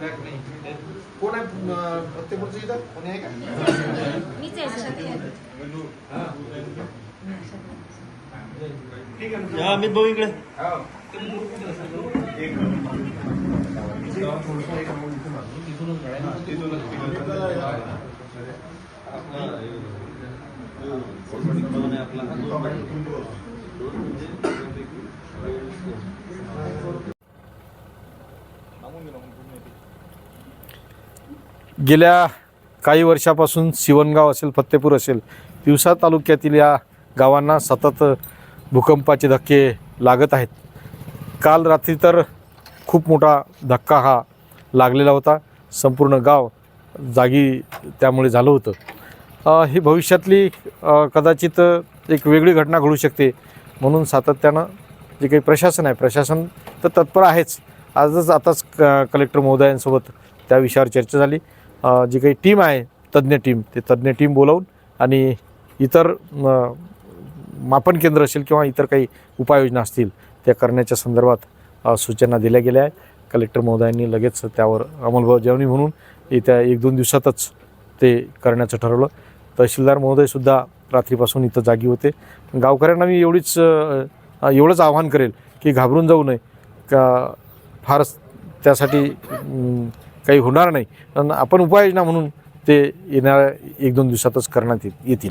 कोण आहे अं, प्रत्येक इथं कोणी आहे का मीच आहे सर. या अमित भाऊ इकडे गेल्या काही वर्षापासून सिवनगाव असेल फत्तेपूर असेल दिवसा तालुक्यातील या गावांना सतत भूकंपाचे धक्के लागत आहेत. काल रात्री तर खूप मोठा धक्का हा लागलेला होता. संपूर्ण गाव जागी त्यामुळे झालं होतं. ही भविष्यातली कदाचित एक वेगळी घटना घडू शकते म्हणून सातत्यानं जे काही प्रशासन आहे प्रशासन तर तत्पर आहेच. आजच आताच क कलेक्टर महोदयांसोबत त्या विषयावर चर्चा झाली. जी काही टीम आहे तज्ज्ञ टीम ते तज्ज्ञ टीम बोलावून आणि इतर मापन केंद्र असेल किंवा इतर काही उपाययोजना असतील त्या करण्याच्या संदर्भात सूचना दिल्या गेल्या आहेत. कलेक्टर महोदयांनी लगेच त्यावर अंमलबजावणी म्हणून येत्या एक दोन दिवसातच ते करण्याचं ठरवलं. तहसीलदार महोदयसुद्धा रात्रीपासून इथं जागी होते. गावकऱ्यांना मी एवढीच एवढंच आवाहन करेल की घाबरून जाऊ नये. का फारच त्यासाठी काही होणार नाही. पण आपण उपाययोजना म्हणून ते येणाऱ्या एक दोन दिवसातच करण्यात येतील.